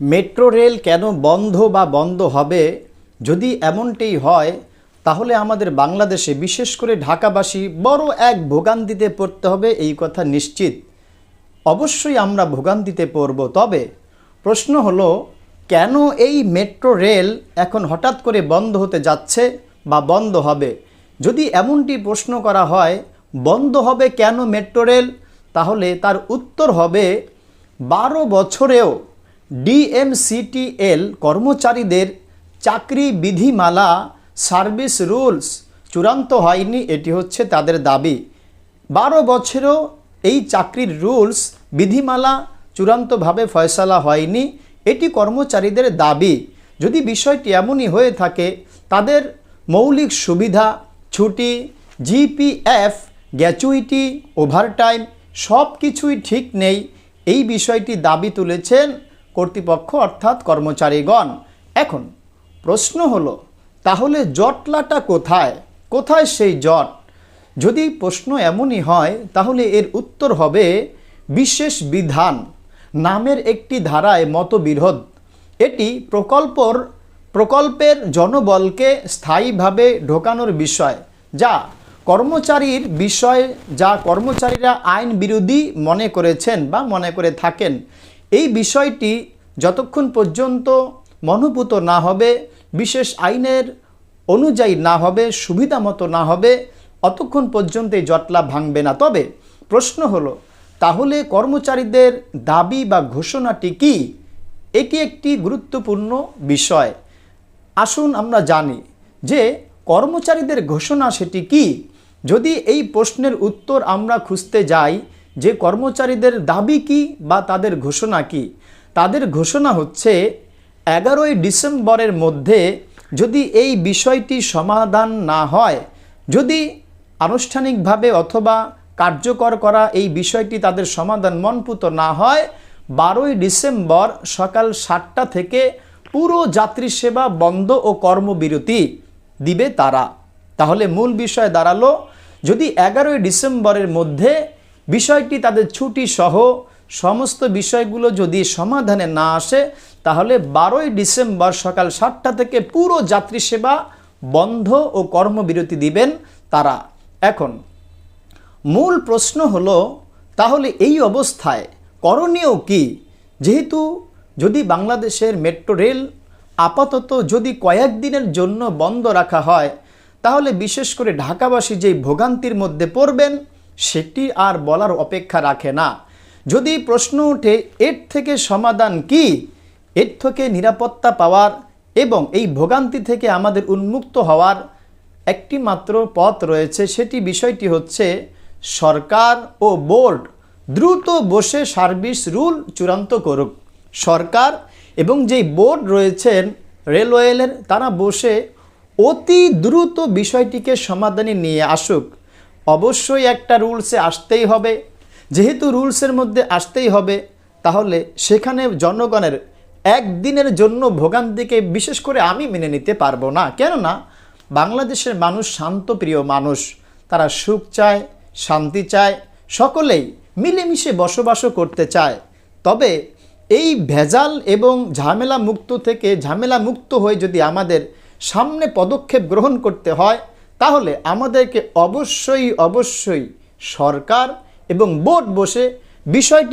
Metro rail কেন বন্ধ বা বন্ধ হবে? যদি এমনটি হয়, তাহলে আমাদের বাংলাদেশে বিশেষ করে ঢাকাবাসী বড় এক ভোগান্তিতে পড়তে হবে এই কথা নিশ্চিত। অবশ্যই আমরা ভোগান্তিতে পড়ব, তবে প্রশ্ন হলো, কেন এই মেট্রো রেল এখন হঠাৎ করে বন্ধ হতে যাচ্ছে বা বন্ধ হবে? যদি এমনটি প্রশ্ন করা হয়, বন্ধ হবে কেন মেট্রো রেল? তাহলে তার উত্তর হবে, বারো বছরেও ডিএমসিটিএল কর্মচারীদের চাকরি বিধিমালা, সার্ভিস রুলস চূড়ান্ত হয়নি, এটি হচ্ছে তাদের দাবি। বারো বছরও এই চাকরির রুলস বিধিমালা চূড়ান্তভাবে ফয়সালা হয়নি, এটি কর্মচারীদের দাবি। যদি বিষয়টি এমনই হয়ে থাকে, তাদের মৌলিক সুবিধা, ছুটি জিপিএফ গ্যাচুইটি, ওভারটাইম সব কিছুই ঠিক নেই, এই বিষয়টি দাবি তুলেছেন কর্তৃপক্ষ অর্থাৎ কর্মচারীগণ। এখন প্রশ্ন হলো, তাহলে জটলাটা কোথায়? কোথায় সেই জট? যদি প্রশ্ন এমনই হয়, তাহলে এর উত্তর হবে বিশেষ বিধান নামের একটি ধারায় মতবিরোধ। এটি প্রকল্পর, প্রকল্পের জনবলকে স্থায়ীভাবে ঢোকানোর বিষয়, যা কর্মচারীর বিষয়, যা কর্মচারীরা আইন বিরোধী মনে করেছেন বা মনে করে থাকেন। এই বিষয়টি যতক্ষণ পর্যন্ত মনোভূত না হবে, বিশেষ আইনের অনুযায়ী না হবে, সুবিধা মতো না হবে, অতক্ষণ পর্যন্ত এই জটলা ভাঙবে না। তবে প্রশ্ন হলো, তাহলে কর্মচারীদের দাবি বা ঘোষণাটি কি? এটি একটি গুরুত্বপূর্ণ বিষয়। আসুন আমরা জানি যে কর্মচারীদের ঘোষণা সেটি কি? যদি এই প্রশ্নের উত্তর আমরা খুঁজতে যাই যে কর্মচারীদের দাবি কি বা তাদের ঘোষণা কি? তাদের ঘোষণা হচ্ছে, এগারোই ডিসেম্বরের মধ্যে যদি এই বিষয়টি সমাধান না হয়, যদি আনুষ্ঠানিকভাবে অথবা কার্যকর করা এই বিষয়টি তাদের সমাধান মনপুত না হয়, বারোই ডিসেম্বর সকাল সাতটা থেকে পুরো যাত্রী সেবা বন্ধ ও কর্মবিরতি দিবে তারা। তাহলে মূল বিষয় দাঁড়াল, যদি এগারোই ডিসেম্বরের মধ্যে বিষয়টি তাদের ছুটি সহ সমস্ত বিষয়গুলো যদি সমাধানে না আসে, তাহলে বারোই ডিসেম্বর সকাল সাতটা থেকে পুরো যাত্রী সেবা বন্ধ ও কর্মবিরতি দিবেন তারা। এখন, মূল প্রশ্ন হলো, তাহলে এই অবস্থায় করণীয় কি? যেহেতু যদি বাংলাদেশের মেট্রো রেল আপাতত যদি কয়েকদিনের জন্য বন্ধ রাখা হয়, তাহলে বিশেষ করে ঢাকাবাসী যেই ভোগান্তির মধ্যে পড়বেন সেটি আর বলার অপেক্ষা রাখে না। যদি প্রশ্ন ওঠে, এর থেকে সমাধান কি? এর থেকে নিরাপত্তা পাওয়ার এবং এই ভোগান্তি থেকে আমাদের উন্মুক্ত হওয়ার একটি মাত্র পথ রয়েছে। সেটি বিষয়টি হচ্ছে, সরকার ও বোর্ড দ্রুত বসে সার্ভিস রুল চূড়ান্ত করুক। সরকার এবং যেই বোর্ড রয়েছেন রেলওয়েলের, তারা বসে অতি দ্রুত বিষয়টিকে সমাধানে নিয়ে আসুক। অবশ্যই একটা রুলসে আসতেই হবে। যেহেতু রুলসের মধ্যে আসতেই হবে, তাহলে সেখানে জনগণের একদিনের জন্য ভোগান্তিকে বিশেষ করে আমি মেনে নিতে পারব না। কেননা, বাংলাদেশের মানুষ শান্তপ্রিয় মানুষ। তারা সুখ চায়, শান্তি চায়, সকলেই মিলেমিশে বসবাসও করতে চায়। তবে এই ভেজাল এবং ঝামেলা মুক্ত থেকে ঝামেলা মুক্ত হয়ে যদি আমাদের সামনে পদক্ষেপ গ্রহণ করতে হয় তাহলে আমাদেরকে অবশ্যই অবশ্যই সরকার এবং বোর্ড বসে বিষয়টি